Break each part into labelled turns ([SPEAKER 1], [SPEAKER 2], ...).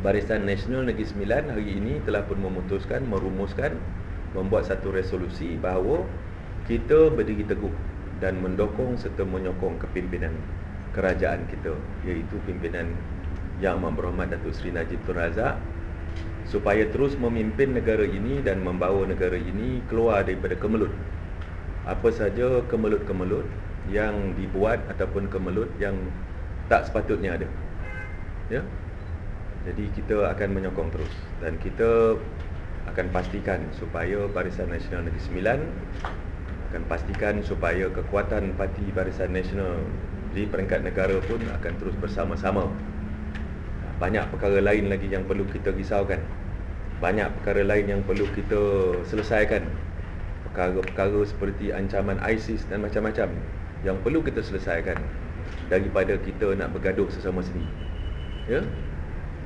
[SPEAKER 1] Barisan Nasional Negeri Sembilan hari ini telah pun memutuskan, merumuskan membuat satu resolusi bahawa kita berdiri teguh dan mendukung serta menyokong kepimpinan kerajaan kita iaitu pimpinan Yang Amat Berhormat Datuk Seri Najib Tun Razak supaya terus memimpin negara ini dan membawa negara ini keluar daripada kemelut. Apa saja kemelut-kemelut yang dibuat ataupun kemelut yang tak sepatutnya ada. Ya jadi kita akan menyokong terus dan kita akan pastikan supaya Barisan Nasional Negeri Sembilan akan pastikan supaya kekuatan parti Barisan Nasional di peringkat negara pun akan terus bersama-sama. Banyak perkara lain lagi yang perlu kita risaukan. Banyak perkara lain yang perlu kita selesaikan. Perkara-perkara seperti ancaman ISIS dan macam-macam yang perlu kita selesaikan daripada kita nak bergaduh sesama sendiri. Ya?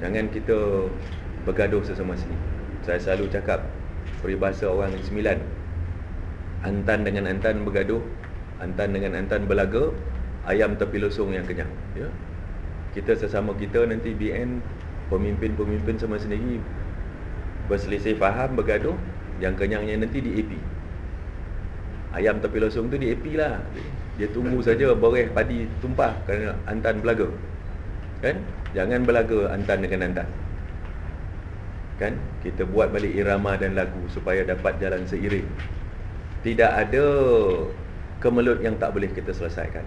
[SPEAKER 1] Jangan kita bergaduh sesama sendiri. Saya selalu cakap peribahasa orang sembilan. Antan dengan antan bergaduh, antan dengan antan berlaga, ayam tepi losong yang kenyang ya kita sesama kita nanti BN pemimpin-pemimpin sama sendiri berselisih faham bergaduh yang kenyangnya nanti di AP ayam tepi losong tu di AP lah dia tunggu saja boreh padi tumpah kerana antan belaga kan jangan belaga antan dengan antan kan kita buat balik irama dan lagu supaya dapat jalan seiring tidak ada kemelut yang tak boleh kita selesaikan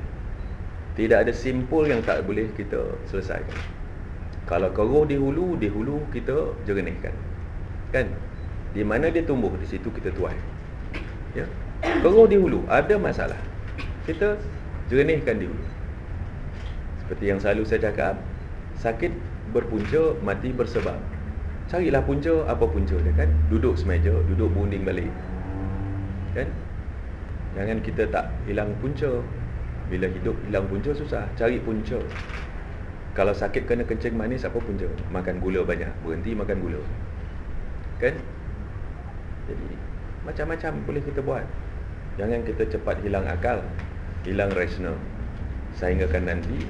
[SPEAKER 1] tidak ada simpul yang tak boleh kita selesaikan. Kalau keruh di hulu, di hulu kita jernihkan. Kan? Di mana dia tumbuh, di situ kita tuai. Ya? Keruh di hulu, ada masalah. Kita jernihkan di hulu. Seperti yang selalu saya cakap, sakit berpunca, mati bersebab. Carilah punca, apa punca dia kan? Duduk semeja, duduk berunding balik. Kan? Jangan kita tak hilang punca, bila hidup hilang punca susah. Cari punca. Kalau sakit kena kencing manis apa punca? Makan gula banyak. Berhenti makan gula. Kan? Jadi Macam-macam boleh kita buat. Jangan kita cepat hilang akal Hilang rasional Sehingga kan nanti